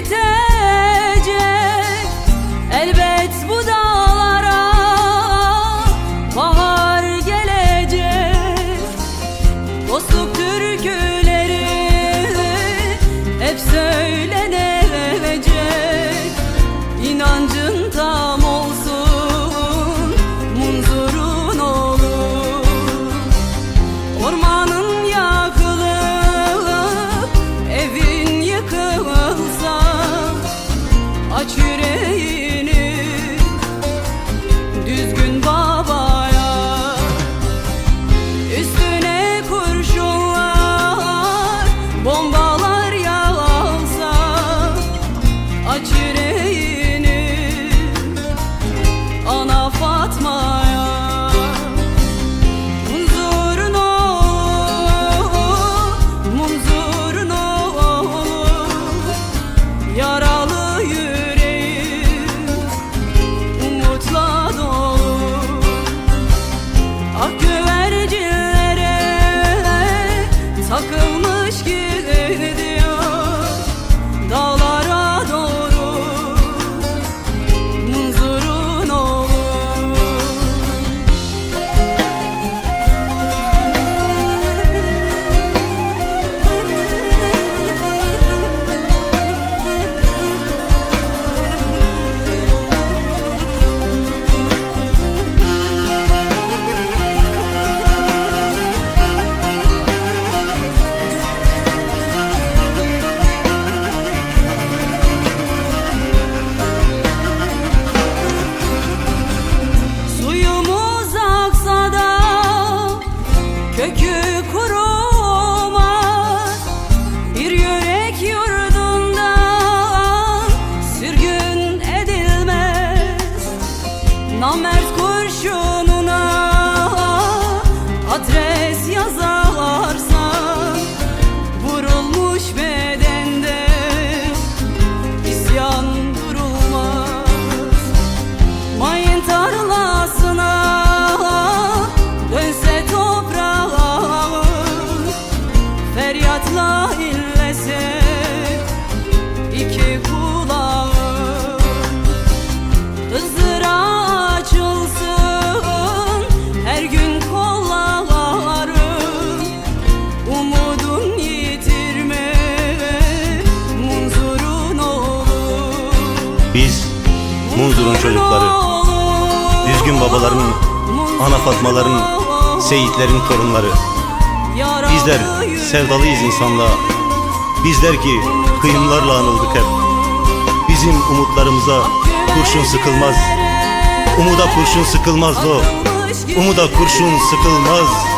biter. Kökü kurumaz Bir yürek yurdunda sürgün edilmez. Namert kurşununa adres Biz Munzur'un çocukları, düzgün babaların, ana Fatmaların, Seyitlerin torunları. Bizler sevdalıyız insanlığa. Bizler ki kıyımlarla anıldık hep. Bizim umutlarımıza kurşun sıkılmaz. Umuda kurşun sıkılmaz o. Umuda kurşun sıkılmaz.